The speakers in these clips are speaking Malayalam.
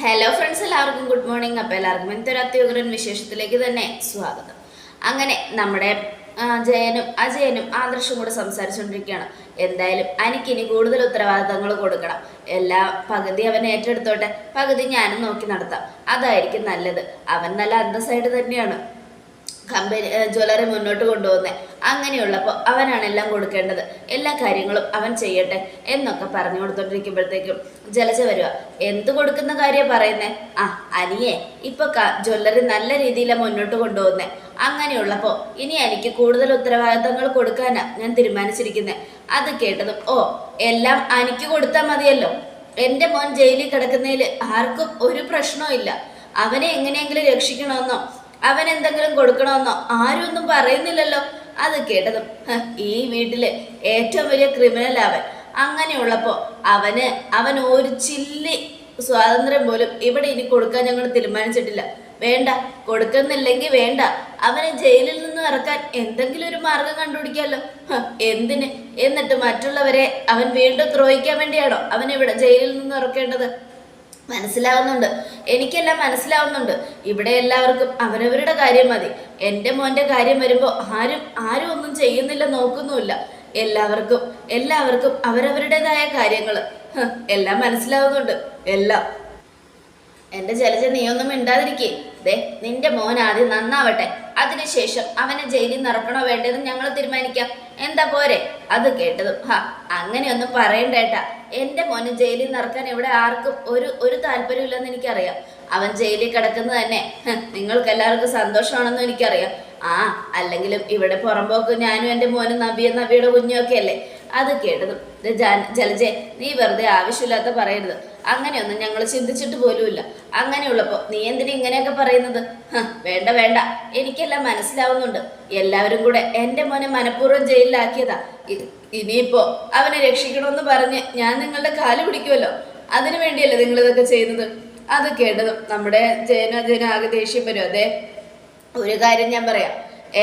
ഹലോ ഫ്രണ്ട്സ് എല്ലാവർക്കും ഗുഡ് മോർണിംഗ് അപ്പോൾ എല്ലാവർക്കും ഒരു അത്യുഗ്രൻ വിശേഷത്തിലേക്ക് തന്നെ സ്വാഗതം. അങ്ങനെ നമ്മുടെ ജയനും അജയനും ആദർശും കൂടെ സംസാരിച്ചുകൊണ്ടിരിക്കുകയാണ്. എന്തായാലും എനിക്കിനി കൂടുതൽ ഉത്തരവാദിത്തങ്ങൾ കൊടുക്കണം. എല്ലാ പകുതി അവൻ ഏറ്റെടുത്തോട്ടെ. പകുതി ഞാനും നോക്കി നടത്താം. അതായിരിക്കും നല്ലത്. അവൻ നല്ല അന്തസ്സായിട്ട് തന്നെയാണ്. കമ്പനി ജ്വല്ലറി മുന്നോട്ട് കൊണ്ടുപോകുന്നത് അങ്ങനെയുള്ളപ്പോൾ അവനാണ് എല്ലാം കൊടുക്കേണ്ടത്. എല്ലാ കാര്യങ്ങളും അവൻ ചെയ്യട്ടെ എന്നൊക്കെ പറഞ്ഞു കൊടുത്തോണ്ടിരിക്കുമ്പോഴത്തേക്കും ജലജ വരിക എന്ത് കൊടുക്കുന്ന കാര്യം പറയുന്നേ? ആ അനിയെ ഇപ്പൊ ജ്വല്ലറി നല്ല രീതിയിലാണ് മുന്നോട്ട് കൊണ്ടുപോകുന്നത് അങ്ങനെയുള്ളപ്പോൾ ഇനി എനിക്ക് കൂടുതൽ ഉത്തരവാദിത്തങ്ങൾ കൊടുക്കാനാ ഞാൻ തീരുമാനിച്ചിരിക്കുന്നത് അത് കേട്ടതും ഓ എല്ലാം അനിക്ക് കൊടുത്താൽ മതിയല്ലോ. എന്റെ മോൻ ജയിലിൽ കിടക്കുന്നതിൽ ആർക്കും ഒരു പ്രശ്നവും ഇല്ല. അവനെ എങ്ങനെയെങ്കിലും രക്ഷിക്കണമെന്നോ അവൻ എന്തെങ്കിലും കൊടുക്കണമെന്നോ ആരും ഒന്നും പറയുന്നില്ലല്ലോ. അത് കേട്ടതും ഈ വീട്ടിലെ ഏറ്റവും വലിയ ക്രിമിനൽ അവൻ. അങ്ങനെയുള്ളപ്പോ അവന് അവൻ ഒരു ചില്ലി സ്വാതന്ത്ര്യം പോലും ഇവിടെ ഇനി കൊടുക്കാൻ ഞങ്ങൾ തീരുമാനിച്ചിട്ടില്ല. വേണ്ട കൊടുക്കുന്നില്ലെങ്കിൽ വേണ്ട. അവനെ ജയിലിൽ നിന്ന് ഇറക്കാൻ എന്തെങ്കിലും ഒരു മാർഗം കണ്ടുപിടിക്കാമല്ലോ എന്തിന്? എന്നിട്ട് മറ്റുള്ളവരെ അവൻ വീണ്ടും ദ്രോഹിക്കാൻ വേണ്ടിയാണോ അവൻ ഇവിടെ ജയിലിൽ നിന്ന് ഇറക്കേണ്ടത്? മനസ്സിലാവുന്നുണ്ട്. എനിക്കെല്ലാം മനസ്സിലാവുന്നുണ്ട്. ഇവിടെ എല്ലാവർക്കും അവരവരുടെ കാര്യം മതി. എന്റെ മോന്റെ കാര്യം വരുമ്പോൾ ആരും ആരും ഒന്നും ചെയ്യുന്നില്ല നോക്കുന്നുമില്ല. എല്ലാവർക്കും എല്ലാവർക്കും അവരവരുടേതായ കാര്യങ്ങൾ എല്ലാം മനസ്സിലാവുന്നുണ്ട്. എല്ലാം. എന്റെ ജലജ നീയൊന്നും മിണ്ടാതിരിക്കേ. ദേ നിന്റെ മോൻ ആദ്യം നന്നാവട്ടെ. അതിനുശേഷം അവനെ ജയിലിൽ നിറക്കണോ വേണ്ടതെന്ന് ഞങ്ങൾ തീരുമാനിക്കാം. എന്താ പോരെ? അത് കേട്ടതും ഹാ അങ്ങനെയൊന്നും പറയണ്ടേട്ടാ എന്റെ മോന് ജയിലിൽ നിറക്കാൻ ഇവിടെ ആർക്കും ഒരു ഒരു താല്പര്യമില്ലെന്ന് എനിക്കറിയാം. അവൻ ജയിലിൽ കിടക്കുന്നത് തന്നെ നിങ്ങൾക്ക് എല്ലാവർക്കും സന്തോഷമാണെന്നും എനിക്കറിയാം. ആ അല്ലെങ്കിലും ഇവിടെ പുറമ്പോക്ക് ഞാനും എന്റെ മോനും നബിയ നബിയുടെ കുഞ്ഞൊക്കെ അല്ലേ? അത് കേട്ടതും. ജലജെ നീ വെറുതെ ആവശ്യമില്ലാത്ത പറയരുത്. അങ്ങനെയൊന്നും ഞങ്ങൾ ചിന്തിച്ചിട്ട് പോലുമില്ല. അങ്ങനെയുള്ളപ്പോൾ നീ എന്തിനാ ഇങ്ങനെയൊക്കെ പറയുന്നത്? വേണ്ട വേണ്ട. എനിക്കെല്ലാം മനസ്സിലാവുന്നുണ്ട്. എല്ലാവരും കൂടെ എന്റെ മോനെ മനഃപൂർവം ജയിലിലാക്കിയതാ. ഇനിയിപ്പോ അവനെ രക്ഷിക്കണമെന്ന് പറഞ്ഞ് ഞാൻ നിങ്ങളുടെ കാൽ പിടിക്കുമല്ലോ? അതിനു വേണ്ടിയല്ലേ നിങ്ങൾ ഇതൊക്കെ ചെയ്യുന്നത്? അത് കേട്ടതും നമ്മുടെ ജയന ജയന ആകെ ദേഷ്യം വരും. അതെ ഒരു കാര്യം ഞാൻ പറയാം.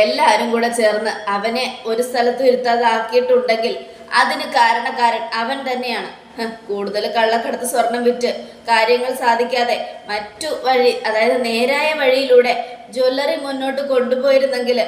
എല്ലാവരും കൂടെ ചേർന്ന് അവനെ ഒരു സ്ഥലത്ത് ഇരുത്താതാക്കിയിട്ടുണ്ടെങ്കിൽ അതിന് കാരണക്കാരൻ അവൻ തന്നെയാണ്. കൂടുതൽ കള്ളക്കടത്ത് സ്വർണം വിറ്റ് കാര്യങ്ങൾ സാധിക്കാതെ മറ്റു വഴി അതായത് നേരായ വഴിയിലൂടെ ജ്വല്ലറി മുന്നോട്ട് കൊണ്ടുപോയിരുന്നെങ്കിൽ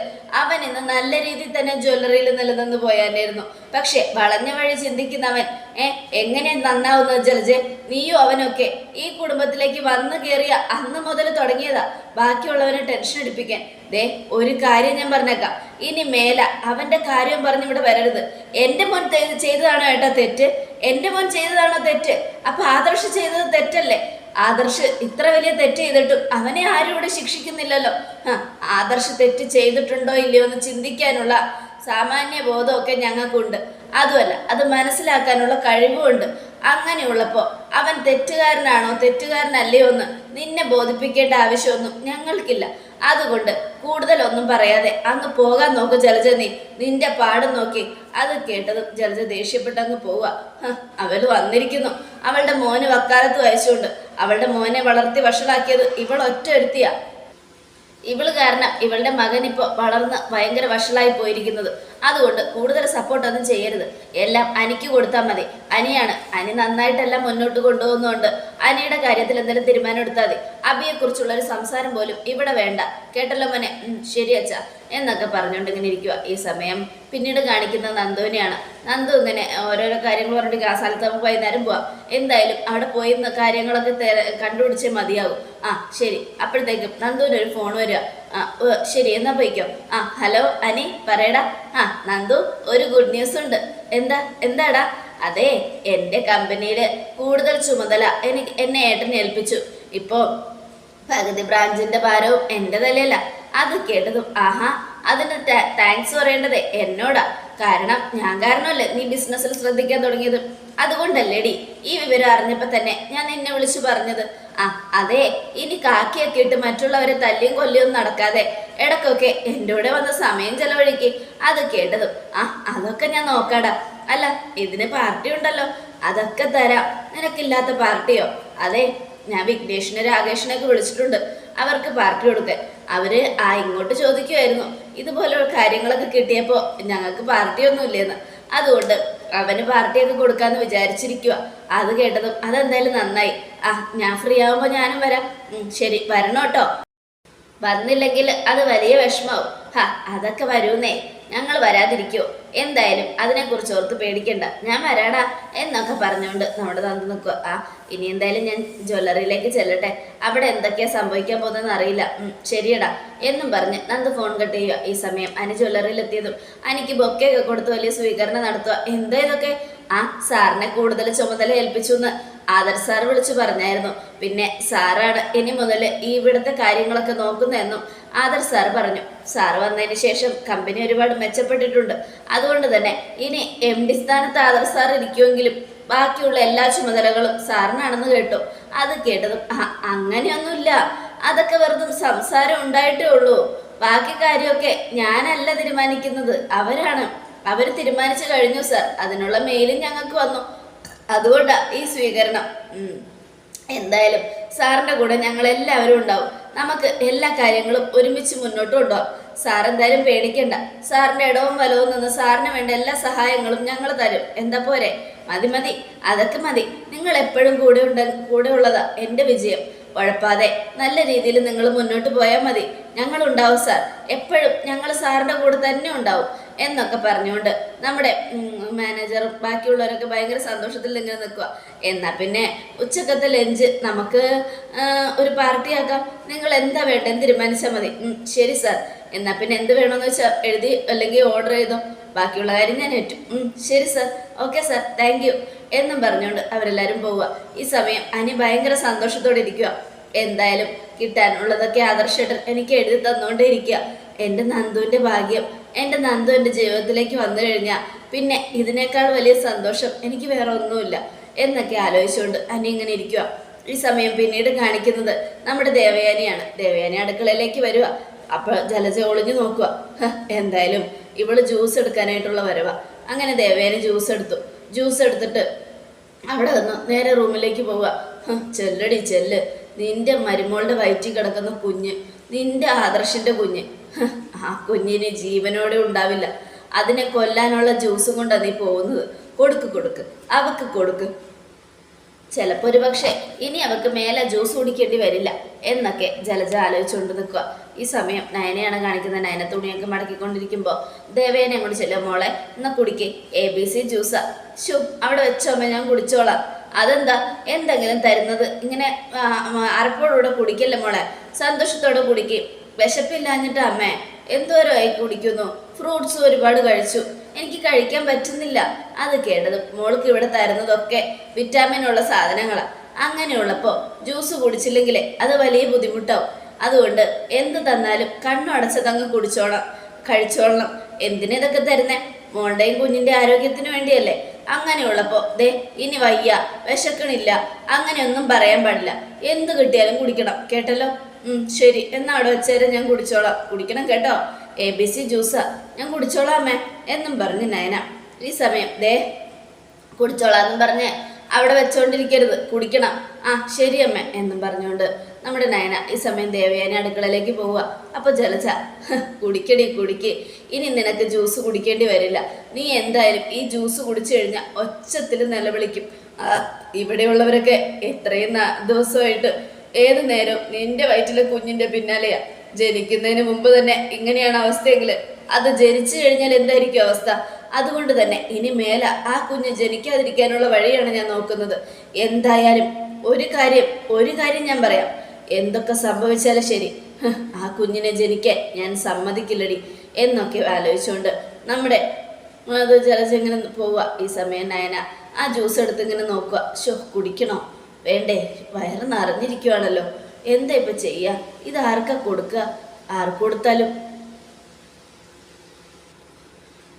അവൻ ഇന്ന് നല്ല രീതിയിൽ തന്നെ ജ്വല്ലറിയിൽ നിലനിന്ന് പോയാനായിരുന്നു. പക്ഷെ വളഞ്ഞ വഴി ചിന്തിക്കുന്നവൻ ഏ എങ്ങനെ നന്നാവുന്ന ജലജെ? നീയും അവനൊക്കെ ഈ കുടുംബത്തിലേക്ക് വന്നു കയറിയ അന്ന് മുതൽ തുടങ്ങിയതാ. ബാക്കിയുള്ളവനെ ടെൻഷൻ അടിപ്പിക്കാൻ. ദേ ഒരു കാര്യം ഞാൻ പറഞ്ഞേക്കാം. ഇനി മേല അവന്റെ കാര്യം പറഞ്ഞ് ഇവിടെ വരരുത്. എന്റെ മോൻ ചെയ്തതാണോ ഏട്ടാ തെറ്റ്? എന്റെ മോൻ ചെയ്തതാണോ തെറ്റ്? അപ്പൊ ആദർശ് ചെയ്തത് തെറ്റല്ലേ? ആദർശ് ഇത്ര വലിയ തെറ്റ് ചെയ്തിട്ടും അവനെ ആരും ഇവിടെ ശിക്ഷിക്കുന്നില്ലല്ലോ. ആദർശ് തെറ്റ് ചെയ്തിട്ടുണ്ടോ ഇല്ലയോ എന്ന് ചിന്തിക്കാനുള്ള സാമാന്യ ബോധമൊക്കെ ഞങ്ങൾക്കുണ്ട്. അതുമല്ല അത് മനസ്സിലാക്കാനുള്ള കഴിവുമുണ്ട്. അങ്ങനെയുള്ളപ്പോൾ അവൻ തെറ്റുകാരനാണോ തെറ്റുകാരനല്ലയോ എന്ന് നിന്നെ ബോധിപ്പിക്കേണ്ട ആവശ്യമൊന്നും ഞങ്ങൾക്കില്ല. അതുകൊണ്ട് കൂടുതലൊന്നും പറയാതെ അങ്ങ് പോകാൻ നോക്ക് ജലജ നീ. നിന്റെ പാടും നോക്കി. അത് കേട്ടതും ജലജ ദേഷ്യപ്പെട്ട് അങ്ങ് പോവുക അവൾ വന്നിരിക്കുന്നു. അവളുടെ മോന് വക്കാലത്ത് വയസ്സുണ്ട്. അവളുടെ മോനെ വളർത്തി വഷളാക്കിയത് ഇവൾ ഒറ്റ ഒരുത്തിയാ. ഇവൾ കാരണം ഇവളുടെ മകൻ ഇപ്പോൾ വളർന്ന് ഭയങ്കര വഷളായി പോയിരിക്കുന്നത്. അതുകൊണ്ട് കൂടുതൽ സപ്പോർട്ടൊന്നും ചെയ്യരുത്. എല്ലാം അനിക്ക് കൊടുത്താൽ മതി. അനിയാണ്. അനി നന്നായിട്ടെല്ലാം മുന്നോട്ട് കൊണ്ടുപോകുന്നുണ്ട്. അനിയുടെ കാര്യത്തിൽ എന്തെങ്കിലും തീരുമാനം എടുത്താൽ മതി. അബിയെക്കുറിച്ചുള്ള ഒരു സംസാരം പോലും ഇവിടെ വേണ്ട. കേട്ടല്ലോ മോനെ? ശരി അച്ഛാ. എന്നൊക്കെ പറഞ്ഞുകൊണ്ട് ഇങ്ങനെ ഇരിക്കുക ഈ സമയം പിന്നീട് കാണിക്കുന്നത് നന്ദുവിനെയാണ് നന്ദു ഇങ്ങനെ ഓരോരോ കാര്യങ്ങൾ പറഞ്ഞിട്ട് ആ സ്ഥലത്ത് നമുക്ക് വൈകുന്നേരം പോവാം. എന്തായാലും അവിടെ പോയി കാര്യങ്ങളൊക്കെ കണ്ടുപിടിച്ചേ മതിയാവും. ആ ശരി. അപ്പോഴത്തേക്കും നന്ദുവിനൊരു ഫോൺ വരിക. ആ ശരി എന്നാ പോയിക്കോ. ആ ഹലോ അനി പറയടാ. ആ നന്ദു ഒരു ഗുഡ് ന്യൂസ് ഉണ്ട്. എന്താ എന്താടാ? അതെ എന്റെ കമ്പനിയിൽ കൂടുതൽ ചുമതല എനിക്ക് എന്നെ ഏട്ടൻ ഏൽപ്പിച്ചു. ഇപ്പോൾ പകുതി ബ്രാഞ്ചിന്റെ ഭാരവും എന്റെ തലയല്ല. അത് കേട്ടതും ആഹാ അതിന് താങ്ക്സ് പറയേണ്ടത് എന്നോടാ. കാരണം ഞാൻ കാരണമല്ലേ നീ ബിസിനസ്സിൽ ശ്രദ്ധിക്കാൻ തുടങ്ങിയത്? അതുകൊണ്ടല്ലേടി ഈ വിവരം അറിഞ്ഞപ്പോൾ തന്നെ ഞാൻ നിന്നെ വിളിച്ചു പറഞ്ഞത്. ആ അതെ. ഇനി കാക്കിയൊക്കെ ഇട്ട് മറ്റുള്ളവരെ തല്ലിയും കൊല്ലിയും നടക്കാതെ ഇടക്കൊക്കെ എന്റെ കൂടെ വന്ന സമയം ചെലവഴിക്ക്. അത് കേട്ടതും ആ അതൊക്കെ ഞാൻ നോക്കാടാ. അല്ല ഇതിന് പാർട്ടി ഉണ്ടല്ലോ. അതൊക്കെ തരാം. നിനക്കില്ലാത്ത പാർട്ടിയോ? അതെ ഞാൻ വിഘ്നേഷിനെ രാകേഷിനൊക്കെ വിളിച്ചിട്ടുണ്ട്. അവർക്ക് പാർട്ടി കൊടുക്കാൻ. അവർ ആ ഇങ്ങോട്ട് ചോദിക്കുമായിരുന്നു ഇതുപോലുള്ള കാര്യങ്ങളൊക്കെ കിട്ടിയപ്പോൾ ഞങ്ങൾക്ക് പാർട്ടിയൊന്നും ഇല്ലെന്ന് അതുകൊണ്ട് അവന് പാർട്ടിയൊക്കെ കൊടുക്കാന്ന് വിചാരിച്ചിരിക്കുക അത് കേട്ടതും അതെന്തായാലും നന്നായി. ആ ഞാൻ ഫ്രീ ആവുമ്പോൾ ഞാനും വരാം. ശരി വരണം കേട്ടോ. വന്നില്ലെങ്കിൽ അത് വലിയ വിഷമാവും. ഹാ അതൊക്കെ വരൂന്നേ. ഞങ്ങൾ വരാതിരിക്കോ. എന്തായാലും അതിനെക്കുറിച്ച് ഓർത്ത് പേടിക്കണ്ട. ഞാൻ വരാടാ എന്നൊക്കെ പറഞ്ഞുകൊണ്ട് നമ്മുടെ തന്നു നിൽക്കുക ആ ഇനി എന്തായാലും ഞാൻ ജ്വല്ലറിയിലേക്ക് ചെല്ലട്ടെ. അവിടെ എന്തൊക്കെയാ സംഭവിക്കാൻ പോകുന്നതെന്ന് അറിയില്ല. ശരിയടാ. എന്നും പറഞ്ഞ് നന്ദ് ഫോൺ കട്ട് ചെയ്യുക ഈ സമയം അനി ജ്വല്ലറിയിൽ എത്തിയതും അനിക്ക് ബൊക്കെയൊക്കെ കൊടുത്ത് വലിയ സ്വീകരണം നടത്തുക എന്താ ഇതൊക്കെ? ആ സാറിനെ കൂടുതൽ ചുമതല ഏൽപ്പിച്ചു എന്ന് ആദർ സാർ വിളിച്ചു പറഞ്ഞായിരുന്നു. പിന്നെ സാറാണ് ഇനി മുതൽ ഈ ഇവിടുത്തെ കാര്യങ്ങളൊക്കെ നോക്കുന്നതെന്നും ആദർ സാർ പറഞ്ഞു. സാർ വന്നതിന് ശേഷം കമ്പനി ഒരുപാട് മെച്ചപ്പെട്ടിട്ടുണ്ട്. അതുകൊണ്ട് തന്നെ ഇനി എം ഡി സ്ഥാനത്ത് ആദർ സാർ ഇരിക്കുമെങ്കിലും ബാക്കിയുള്ള എല്ലാ ചുമതലകളും സാറിനാണെന്ന് കേട്ടു. അത് കേട്ടതും അങ്ങനെയൊന്നുമില്ല. അതൊക്കെ വെറുതെ സംസാരം ഉണ്ടായിട്ടേ ഉള്ളൂ. ബാക്കി കാര്യമൊക്കെ ഞാനല്ല തീരുമാനിക്കുന്നത്. അവരാണ്. അവർ തീരുമാനിച്ചു കഴിഞ്ഞു സാർ. അതിനുള്ള മെയിലും ഞങ്ങൾക്ക് വന്നു. അതുകൊണ്ടാ ഈ സ്വീകരണം. എന്തായാലും സാറിന്റെ കൂടെ ഞങ്ങൾ എല്ലാവരും ഉണ്ടാവും. നമുക്ക് എല്ലാ കാര്യങ്ങളും ഒരുമിച്ച് മുന്നോട്ട് കൊണ്ടുപോകാം സാർ എന്തായാലും പേടിക്കണ്ട. സാറിന്റെ ഇടവും വലവും നിന്ന് സാറിന് വേണ്ട എല്ലാ സഹായങ്ങളും ഞങ്ങൾ തരും. എന്താ പോരെ? മതി മതി. അതൊക്കെ മതി. നിങ്ങൾ എപ്പോഴും കൂടെ ഉണ്ട് കൂടെ ഉള്ളതാ എന്റെ വിജയം. ഉഴപ്പാതെ നല്ല രീതിയിൽ നിങ്ങൾ മുന്നോട്ട് പോയാൽ മതി. ഞങ്ങൾ ഉണ്ടാവും സാർ. എപ്പോഴും ഞങ്ങൾ സാറിന്റെ കൂടെ തന്നെ ഉണ്ടാവും. എന്നൊക്കെ പറഞ്ഞുകൊണ്ട് നമ്മുടെ മാനേജർ ബാക്കിയുള്ളവരൊക്കെ ഭയങ്കര സന്തോഷത്തിൽ ഇങ്ങനെ നിൽക്കുക എന്നാൽ പിന്നെ ഉച്ചക്കത്തെ ലഞ്ച് നമുക്ക് ഒരു പാർട്ടിയാക്കാം നിങ്ങൾ എന്താ വേണ്ടതെന്ന് തീരുമാനിച്ചാൽ മതി. ശരി സാർ എന്നാൽ പിന്നെ എന്ത് വേണമെന്ന് വെച്ചാൽ എഴുതി അല്ലെങ്കിൽ ഓർഡർ ചെയ്തോ. ബാക്കിയുള്ള കാര്യം ഞാൻ ഏറ്റു. ശരി sir okay sir thank you എന്നും പറഞ്ഞുകൊണ്ട് അവരെല്ലാവരും പോവുക ഈ സമയം അനി ഭയങ്കര സന്തോഷത്തോടെ ഇരിക്കുക എന്തായാലും കിട്ടാനുള്ളതൊക്കെ ആദർശേട്ടൻ എനിക്ക് എഴുതി തന്നുകൊണ്ടേ ഇരിക്കുക എന്റെ നന്ദുവിന്റെ ഭാഗ്യം എന്റെ നന്ദു എന്റെ ജീവിതത്തിലേക്ക് വന്നു കഴിഞ്ഞാൽ പിന്നെ ഇതിനേക്കാൾ വലിയ സന്തോഷം എനിക്ക് വേറെ ഒന്നുമില്ല എന്നൊക്കെ ആലോചിച്ചുകൊണ്ട് അനി ഇങ്ങനെ ഇരിക്കുക ഈ സമയം പിന്നീട് കാണിക്കുന്നത് നമ്മുടെ ദേവയാനിയാണ്. ദേവയാനി അടുക്കളയിലേക്ക് വരിക അപ്പോൾ ജലജ ഒളിഞ്ഞു നോക്കുക എന്തായാലും ഇവൾ ജ്യൂസ് എടുക്കാനായിട്ടുള്ള വരവ. അങ്ങനെ ദേവയാനി ജ്യൂസ് എടുത്തു. ജ്യൂസ് എടുത്തിട്ട് അവിടെ നിന്ന് നേരെ റൂമിലേക്ക് പോവുക ചെല്ലടി ചെല്ല്. നിന്റെ മരുമോളുടെ വയറ്റിൽ കിടക്കുന്ന കുഞ്ഞ്. നിന്റെ ആദർശിന്റെ കുഞ്ഞ്. ആ കുഞ്ഞിന് ജീവനോടെ ഉണ്ടാവില്ല. അതിനെ കൊല്ലാനുള്ള ജ്യൂസും കൊണ്ടാണ് നീ പോകുന്നത്. കൊടുക്ക് കൊടുക്ക്. അവക്ക് കൊടുക്ക്. ചിലപ്പോൾ ഒരു പക്ഷേ ഇനി അവക്ക് മേലെ ജ്യൂസ് കുടിക്കേണ്ടി വരില്ല എന്നൊക്കെ ജലജ ആലോചിച്ചുകൊണ്ട് നിൽക്കുക. ഈ സമയം നയനയാണ് കാണിക്കുന്നത് നയന തുണിയൊക്കെ മടക്കിക്കൊണ്ടിരിക്കുമ്പോൾ ദേവേനെ കൊണ്ട് ചെല്ലുക മോളെ എന്നാ കുടിക്കേ. എ ബി സി ജ്യൂസാ ഷു അവിടെ വെച്ചോ ഞാൻ കുടിച്ചോളാം. അതെന്താ? എന്തെങ്കിലും തരുന്നത്? ഇങ്ങനെ അരപ്പോടുകൂടെ കുടിക്കല്ലേ മോളെ? സന്തോഷത്തോടെ കുടിക്കും. വിശപ്പില്ലാഞ്ഞിട്ട് അമ്മേ എന്തോരമായി കുടിക്കുന്നു? ഫ്രൂട്ട്സ് ഒരുപാട് കഴിച്ചു. എനിക്ക് കഴിക്കാൻ പറ്റുന്നില്ല. അത് കേട്ടത് മോൾക്ക് ഇവിടെ തരുന്നതൊക്കെ വിറ്റാമിൻ ഉള്ള സാധനങ്ങളാണ് അങ്ങനെയുള്ളപ്പോൾ ജ്യൂസ് കുടിച്ചില്ലെങ്കിൽ അത് വലിയ ബുദ്ധിമുട്ടാവും. അതുകൊണ്ട് എന്ത് തന്നാലും കണ്ണടച്ചതങ്ങ് കുടിച്ചോളാം. കഴിച്ചോളണം എന്തിനിതൊക്കെ തരുന്നേ? മോളുടെയും കുഞ്ഞിന്റെ ആരോഗ്യത്തിന് വേണ്ടിയല്ലേ. അങ്ങനെയുള്ളപ്പോ ദേ ഇനി വയ്യ. വിശക്കണില്ല. അങ്ങനെയൊന്നും പറയാൻ പാടില്ല. എന്ത് കിട്ടിയാലും കുടിക്കണം. കേട്ടല്ലോ? ശരി. എന്നാ അവിടെ വെച്ചേരം ഞാൻ കുടിച്ചോളാം. കുടിക്കണം കേട്ടോ. എ ബി സി ജ്യൂസാ ഞാൻ കുടിച്ചോളാം അമ്മേ. എന്നും പറഞ്ഞ് നയന. ഈ സമയം ദേ കുടിച്ചോളാന്നും പറഞ്ഞ് അവിടെ വെച്ചോണ്ടിരിക്കരുത്. കുടിക്കണം. ആ ശരി അമ്മ. എന്നും പറഞ്ഞുകൊണ്ട് നമ്മുടെ നയന ഈ സമയം ദേവയാനി അടുക്കളയിലേക്ക് പോവുക. അപ്പൊ ജലച്ച "ഹ്, കുടിക്കടി കുടിക്ക്. ഇനി നിനക്ക് ജ്യൂസ് കുടിക്കേണ്ടി വരില്ല. നീ എന്തായാലും ഈ ജ്യൂസ് കുടിച്ചു കഴിഞ്ഞാൽ ഒച്ചത്തിൽ നിലവിളിക്കും. ഇവിടെയുള്ളവരൊക്കെ എത്രയും ദിവസമായിട്ട് ഏത് നേരം നിന്റെ വയറ്റിലെ കുഞ്ഞിന്റെ പിന്നാലെയാ ജനിക്കുന്നതിന് മുമ്പ് തന്നെ ഇങ്ങനെയാണ് അവസ്ഥയെങ്കിൽ അത് ജനിച്ചു കഴിഞ്ഞാൽ എന്തായിരിക്കും അവസ്ഥ? അതുകൊണ്ട് തന്നെ ഇനി മേല ആ കുഞ്ഞ് ജനിക്കാതിരിക്കാനുള്ള വഴിയാണ് ഞാൻ നോക്കുന്നത്. എന്തായാലും ഒരു കാര്യം ഒരു കാര്യം ഞാൻ പറയാം. എന്തൊക്കെ സംഭവിച്ചാലും ശരി. ആ കുഞ്ഞിനെ ജനിക്കാൻ ഞാൻ സമ്മതിക്കില്ലടി എന്നൊക്കെ ആലോചിച്ചുകൊണ്ട് നമ്മുടെ അത് ജലജങ്ങനെ പോവുക. ഈ സമയം നയന ആ ജ്യൂസ് എടുത്ത് ഇങ്ങനെ നോക്കുക. ഷോ കുടിക്കണോ? വേണ്ടേ? വയറ് നിറഞ്ഞിരിക്കുവാണല്ലോ. എന്താ ഇപ്പൊ ചെയ്യ? ഇത് ആർക്കാ കൊടുക്കുക ആർക്ക് കൊടുത്താലും.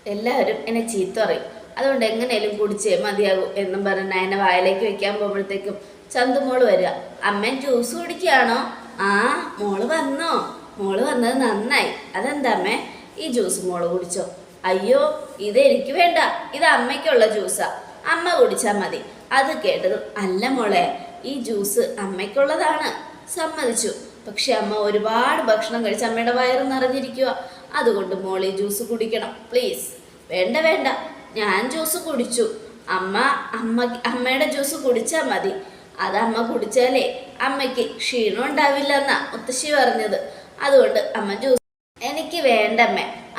എല്ലാവരും എന്നെ ചീത്ത പറയും. അതുകൊണ്ട് എങ്ങനെയും കുടിച്ചേ മതിയാകും എന്നും പറഞ്ഞ് നയന വായലേക്ക് വെക്കാൻ പോകുമ്പോഴത്തേക്കും ചന്തുമോൾ വരിക. അമ്മ ജ്യൂസ് കുടിക്കുകയാണോ? ആ മോൾ വന്നോ? മോൾ വന്നത് നന്നായി. അതെന്താ അമ്മേ? ഈ ജ്യൂസ് മോൾ കുടിച്ചോ. അയ്യോ ഇത് എനിക്ക് വേണ്ട. ഇത് അമ്മയ്ക്കുള്ള ജ്യൂസാ. അമ്മ കുടിച്ചാൽ മതി. അത് കേട്ടതും അല്ല മോളെ ഈ ജ്യൂസ് അമ്മയ്ക്കുള്ളതാണ് സമ്മതിച്ചു. പക്ഷെ അമ്മ ഒരുപാട് ഭക്ഷണം കഴിച്ച് അമ്മയുടെ വയറ് നിറഞ്ഞിരിക്കുക അതുകൊണ്ട് മോൾ ജ്യൂസ് കുടിക്കണം പ്ലീസ്. വേണ്ട വേണ്ട. ഞാൻ ജ്യൂസ് കുടിച്ചു. അമ്മ അമ്മ അമ്മയുടെ ജ്യൂസ് കുടിച്ചാൽ മതി. അത് അമ്മ കുടിച്ചാലേ അമ്മയ്ക്ക് ക്ഷീണം ഉണ്ടാവില്ല എന്നാ മുത്തശ്ശി പറഞ്ഞത്. അതുകൊണ്ട് അമ്മ ജ്യൂസ് എനിക്ക് വേണ്ട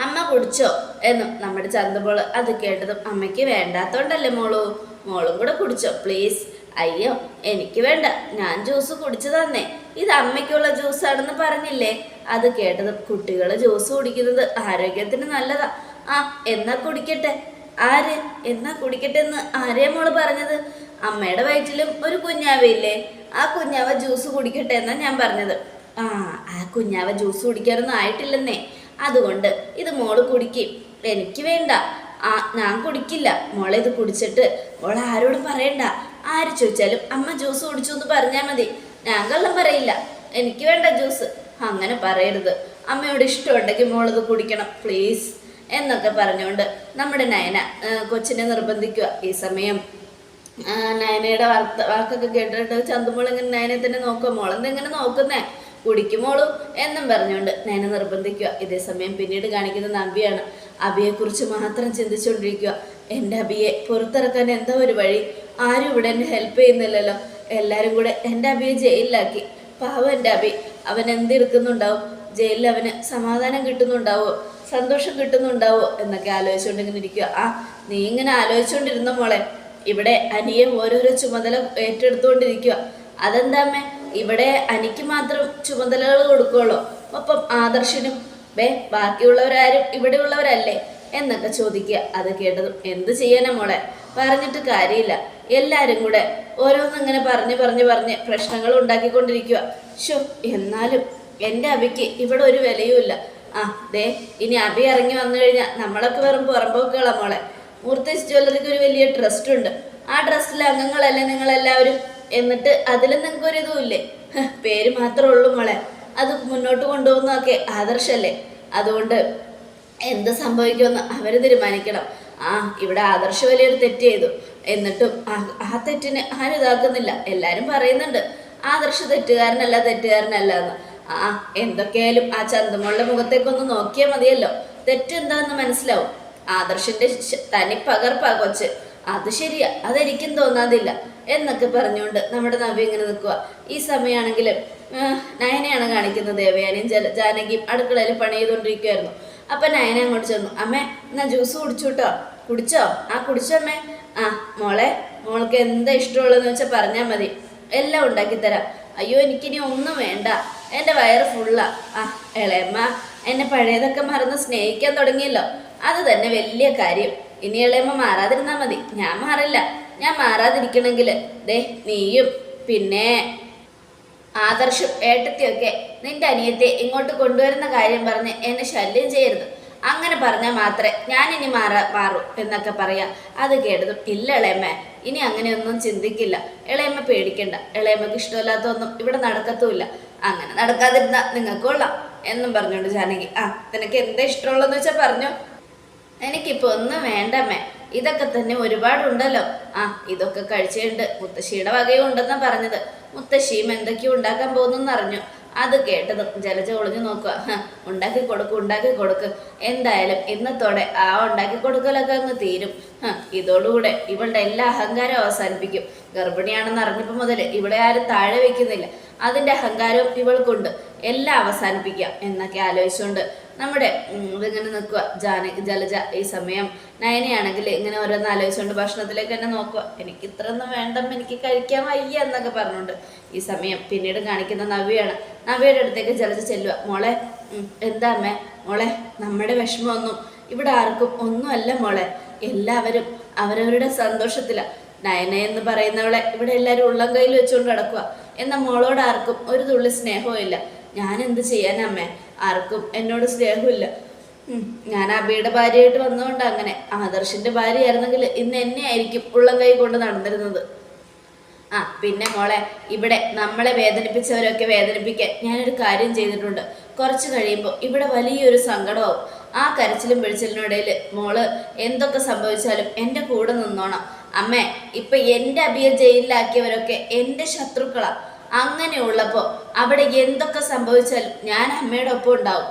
അമ്മ കുടിച്ചോ എന്നും നമ്മുടെ ചന്തമോൾ അത് കേട്ടതും അമ്മയ്ക്ക് വേണ്ടാത്തോണ്ടല്ലേ മോളു? മോളും കൂടെ കുടിച്ചോ. പ്ലീസ് അയ്യോ എനിക്ക് വേണ്ട. ഞാൻ ജ്യൂസ് കുടിച്ചു തന്നേ. ഇത് അമ്മയ്ക്കുള്ള ജ്യൂസാണെന്ന് പറഞ്ഞില്ലേ? അത് കേട്ടത് കുട്ടികൾ ജ്യൂസ് കുടിക്കുന്നത് ആരോഗ്യത്തിന് നല്ലതാ. ആ എന്നാ കുടിക്കട്ടെ? ആര്? എന്നാ കുടിക്കട്ടെ എന്ന് ആരെയാ മോൾ പറഞ്ഞത്? അമ്മയുടെ വയറ്റിലും ഒരു കുഞ്ഞാവയില്ലേ ആ കുഞ്ഞാവ ജ്യൂസ് കുടിക്കട്ടെ എന്നാ ഞാൻ പറഞ്ഞത്. ആ ആ കുഞ്ഞാവ ജ്യൂസ് കുടിക്കാനൊന്നും ആയിട്ടില്ലെന്നേ. അതുകൊണ്ട് ഇത് മോൾ കുടിക്കും. എനിക്ക് വേണ്ട. ആ ഞാൻ കുടിക്കില്ല. മോളെ ഇത് കുടിച്ചിട്ട്. മോളെ ആരോട് പറയണ്ട. ആര് ചോദിച്ചാലും അമ്മ ജ്യൂസ് കുടിച്ചു എന്ന് പറഞ്ഞാൽ മതി. ഞാൻ കള്ളം പറയില്ല. എനിക്ക് വേണ്ട ജ്യൂസ്. അങ്ങനെ പറയരുത്. അമ്മയോട് ഇഷ്ടമുണ്ടെങ്കിൽ മോളത് കുടിക്കണം പ്ലീസ്. എന്നൊക്കെ പറഞ്ഞുകൊണ്ട് നമ്മുടെ നയന കൊച്ചിനെ നിർബന്ധിക്കുക. ഈ സമയം നയനയുടെ വാർത്ത വാക്കൊക്കെ കേട്ടിട്ട് ചന്തുമോൾ ഇങ്ങനെ നയനെ തന്നെ നോക്കുക. മോളെന്തെങ്ങനെ നോക്കുന്നേ? കുടിക്കുമോളൂ എന്നും പറഞ്ഞുകൊണ്ട് നയനെ നിർബന്ധിക്കുക. ഇതേ സമയം പിന്നീട് കാണിക്കുന്ന അബിയാണ് അബിയെക്കുറിച്ച് മാത്രം ചിന്തിച്ചുകൊണ്ടിരിക്കുക എന്റെ അബിയെ പുറത്തിറക്കാൻ എന്താ ഒരു വഴി? ആരും ഇവിടെ എന്നെ ഹെൽപ്പ് ചെയ്യുന്നില്ലല്ലോ. എല്ലാവരും കൂടെ എന്റെ അബിയെ ജയിലിലാക്കി. പാവം എന്റെ അബി. അവൻ എന്തിരിക്കുന്നുണ്ടാവും ജയിലിൽ അവന് സമാധാനം കിട്ടുന്നുണ്ടാവോ? സന്തോഷം കിട്ടുന്നുണ്ടാവോ? എന്നൊക്കെ ആലോചിച്ചുകൊണ്ട് ഇങ്ങനെ ഇരിക്കുക. ആ നീ ഇങ്ങനെ ആലോചിച്ചുകൊണ്ടിരുന്ന മോളെ? ഇവിടെ അനിയെ ഓരോരോ ചുമതല ഏറ്റെടുത്തുകൊണ്ടിരിക്കുക അതെന്താമ്മേ ഇവിടെ അനിക്ക് മാത്രം ചുമതലകൾ കൊടുക്കുകയുള്ളു ഒപ്പം ആദർശനും ബേ ബാക്കിയുള്ളവരാരും ഇവിടെ ഉള്ളവരല്ലേ എന്നൊക്കെ ചോദിക്കുക. അത് കേട്ടതും എന്ത് ചെയ്യാനാ മോളെ? പറഞ്ഞിട്ട് കാര്യമില്ല. എല്ലാരും കൂടെ ഓരോന്നിങ്ങനെ പറഞ്ഞ് പറഞ്ഞ് പറഞ്ഞ് പ്രശ്നങ്ങൾ ഉണ്ടാക്കിക്കൊണ്ടിരിക്കുക ഷോ എന്നാലും എന്റെ അബിക്ക് ഇവിടെ ഒരു വിലയുമില്ല ആ ദേ ഇനി അബി ഇറങ്ങി വന്നു കഴിഞ്ഞാൽ നമ്മളൊക്കെ വെറും പുറമ്പോക്കുകളാ മോളെ. മൂർത്തി ജ്വല്ലറിക്ക് ഒരു വലിയ ട്രസ്റ്റ് ഉണ്ട്. ആ ട്രസ്റ്റിലെ അംഗങ്ങളല്ലേ നിങ്ങളെല്ലാവരും? എന്നിട്ട് അതിലും നിങ്ങൾക്കൊരിതുമില്ലേ പേര് മാത്രമേ ഉള്ളൂ മോളെ. അത് മുന്നോട്ട് കൊണ്ടുപോകുന്നതൊക്കെ ആദർശല്ലേ? അതുകൊണ്ട് എന്ത് സംഭവിക്കുമെന്ന് അവർ തീരുമാനിക്കണം. ആ ഇവിടെ ആദർശ വലിയൊരു തെറ്റ് ചെയ്തു. എന്നിട്ടും ആ- തെറ്റിന് ആരും ഇതാക്കുന്നില്ല. എല്ലാരും പറയുന്നുണ്ട്. ആദർശ തെറ്റുകാരനല്ല തെറ്റുകാരനല്ല എന്ന്. ആ എന്തൊക്കെയായാലും ആ ചന്തമുള്ള മുഖത്തേക്കൊന്ന് നോക്കിയാൽ മതിയല്ലോ. തെറ്റെന്താന്ന് മനസ്സിലാവും. ആദർശിന്റെ തനി പകർപ്പാ കൊച്ച്. അത് ശരിയാ. അതെനിക്കും തോന്നാതില്ല. എന്നൊക്കെ പറഞ്ഞുകൊണ്ട് നമ്മുടെ നവി ഇങ്ങനെ നിൽക്കുക ഈ സമയമാണെങ്കിൽ നയനയാണ് കാണിക്കുന്നത് ദേവയാനിയും ജല ജാനകിയും അടുക്കളയിൽ പണി ചെയ്തുകൊണ്ടിരിക്കുകയായിരുന്നു അപ്പം നയന അങ്ങോട്ട് ചെന്നു. അമ്മേ എന്നാ ജ്യൂസ് കുടിച്ചു കേട്ടോ കുടിച്ചോ? ആ കുടിച്ചോ അമ്മേ. ആ മോളെ മോൾക്ക് എന്താ ഇഷ്ടമുള്ളതെന്ന് വെച്ചാൽ പറഞ്ഞാൽ മതി. എല്ലാം ഉണ്ടാക്കി തരാം അയ്യോ എനിക്കിനി ഒന്നും വേണ്ട. എന്റെ വയറ് ഫുള്ളാ ആ ഇളയമ്മ എന്നെ പഴയതൊക്കെ മറന്ന് സ്നേഹിക്കാൻ തുടങ്ങിയല്ലോ. അത് തന്നെ വലിയ കാര്യം. ഇനി ഇളയമ്മ മാറാതിരുന്നാൽ മതി. ഞാൻ മാറില്ല. ഞാൻ മാറാതിരിക്കണമെങ്കിൽ ദേ നീയും പിന്നെ ആദർശും ഏട്ടത്തിയൊക്കെ നിന്റെ അനിയത്തെ ഇങ്ങോട്ട് കൊണ്ടുവരുന്ന കാര്യം പറഞ്ഞ് എന്നെ ശല്യം ചെയ്യരുത്. അങ്ങനെ പറഞ്ഞാൽ മാത്രമേ ഞാൻ ഇനി മാറാ മാറൂ എന്നൊക്കെ പറയാം. അത് കേട്ടതും ഇല്ല ഇളയമ്മ ഇനി അങ്ങനെയൊന്നും ചിന്തിക്കില്ല. ഇളയമ്മ പേടിക്കണ്ട. ഇളയമ്മക്ക് ഇഷ്ടമില്ലാത്തൊന്നും ഇവിടെ നടക്കത്തുമില്ല. അങ്ങനെ നടക്കാതിരുന്ന നിങ്ങൾക്ക് കൊള്ളാം എന്നും പറഞ്ഞുകൊണ്ട് ജാനകി ആ നിനക്ക് എന്താ ഇഷ്ടമുള്ളതെന്ന് വെച്ചാൽ പറഞ്ഞു. എനിക്കിപ്പോൾ ഒന്നും വേണ്ടമ്മേ ഇതൊക്കെ തന്നെ ഒരുപാടുണ്ടല്ലോ. ആ ഇതൊക്കെ കഴിച്ചിട്ടുണ്ട് മുത്തശ്ശിയുടെ വകയും ഉണ്ടെന്നാ പറഞ്ഞത്. മുത്തശ്ശിയും എന്തൊക്കെയോ ഉണ്ടാക്കാൻ പോകുന്നെന്ന് അറിഞ്ഞു അത് കേട്ടത് ജലജ ഒളിഞ്ഞു നോക്കുക. ഉണ്ടാക്കി കൊടുക്ക് ഉണ്ടാക്കി കൊടുക്ക്. എന്തായാലും ഇന്നത്തോടെ ആ ഉണ്ടാക്കി കൊടുക്കലൊക്കെ അങ്ങ് തീരും. ഇതോടുകൂടെ ഇവളുടെ എല്ലാ അഹങ്കാരവും അവസാനിപ്പിക്കും. ഗർഭിണിയാണെന്ന് അറിഞ്ഞപ്പോൾ മുതൽ ഇവിടെ ആരും താഴെ വെക്കുന്നില്ല. അതിന്റെ അഹങ്കാരവും ഇവൾക്കുണ്ട്. എല്ലാം അവസാനിപ്പിക്കാം എന്നൊക്കെ ആലോചിച്ചുകൊണ്ട് നമ്മുടെ ഇതിങ്ങനെ നിൽക്കുക. ജാന ജലജ ഈ സമയം നയനയാണെങ്കിൽ ഇങ്ങനെ ഓരോന്ന് ആലോചിച്ചുകൊണ്ട് ഭക്ഷണത്തിലേക്ക് തന്നെ നോക്കുക. എനിക്ക് ഇത്രയൊന്നും വേണ്ട എനിക്ക് കഴിക്കാൻ വയ്യ എന്നൊക്കെ പറഞ്ഞുകൊണ്ട് ഈ സമയം പിന്നീട് കാണിക്കുന്ന നവ്യാണ് നവ്യയുടെ അടുത്തേക്ക് ജലജ ചെല്ലുക. മോളെ എന്താ അമ്മേ? മോളെ നമ്മുടെ വിഷമമൊന്നും ഇവിടെ ആർക്കും ഒന്നുമല്ല മോളെ. എല്ലാവരും അവരവരുടെ സന്തോഷത്തിലാണ് നയന എന്ന് പറയുന്നവളെ ഇവിടെ എല്ലാവരും ഉള്ളം കയ്യിൽ വെച്ചുകൊണ്ട് നടക്കുക. എന്നാൽ മോളോട് ആർക്കും ഒരു തുള്ളി സ്നേഹവും ഇല്ല ഞാൻ എന്ത് ചെയ്യാനമ്മേ ആർക്കും എന്നോട് സ്നേഹമില്ല ഞാൻ അബിയുടെ ഭാര്യയായിട്ട് വന്നതുകൊണ്ട് അങ്ങനെ. ആദർശിന്റെ ഭാര്യയായിരുന്നെങ്കിൽ ഇന്ന് എന്നെ ആയിരിക്കും ഉള്ളം കൈ കൊണ്ട് നടന്നിരുന്നത്. ആ പിന്നെ മോളെ ഇവിടെ നമ്മളെ വേദനിപ്പിച്ചവരൊക്കെ വേദനിപ്പിക്കാൻ ഞാനൊരു കാര്യം ചെയ്തിട്ടുണ്ട്. കുറച്ച് കഴിയുമ്പോൾ ഇവിടെ വലിയൊരു സങ്കടവും ആ കരച്ചിലും പിടിച്ചിലിനിടയിൽ മോൾ എന്തൊക്കെ സംഭവിച്ചാലും എന്റെ കൂടെ നിന്നോണം. അമ്മേ ഇപ്പൊ എന്റെ അബിയെ ജയിലിലാക്കിയവരൊക്കെ എന്റെ ശത്രുക്കളാ. അങ്ങനെയുള്ളപ്പോൾ അവിടെ എന്തൊക്കെ സംഭവിച്ചാലും ഞാൻ അമ്മയുടെ ഒപ്പം ഉണ്ടാവും.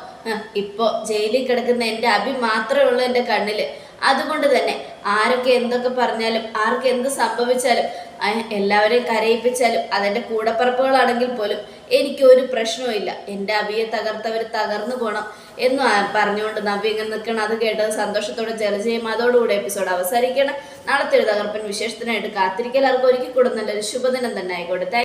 ഇപ്പൊ ജയിലിൽ കിടക്കുന്ന എന്റെ അബി മാത്രമേ ഉള്ളൂ എന്റെ കണ്ണിൽ. അതുകൊണ്ട് തന്നെ ആരൊക്കെ എന്തൊക്കെ പറഞ്ഞാലും ആർക്ക് എന്ത് സംഭവിച്ചാലും എല്ലാവരെയും കരയിപ്പിച്ചാലും അതെന്റെ കൂടപ്പറപ്പുകളാണെങ്കിൽ പോലും എനിക്കൊരു പ്രശ്നവുമില്ല. എന്റെ അവിയെ തകർത്തവർ തകർന്നു പോകണം എന്ന് പറഞ്ഞുകൊണ്ട് നവ്യ ഇങ്ങനെ നിൽക്കണം അത് കേട്ടത് സന്തോഷത്തോടെ ജലജയും അതോടുകൂടി എപ്പിസോഡ് അവസാനിക്കണം നാളത്തെ ഒരു തകർപ്പൻ വിശേഷത്തിനായിട്ട് കാത്തിരിക്കൽ. ആർക്കും ഒരുക്കി കൂടുന്നുണ്ട് ഒരു ശുഭദിനം തന്നെ ആയിക്കോട്ടെ.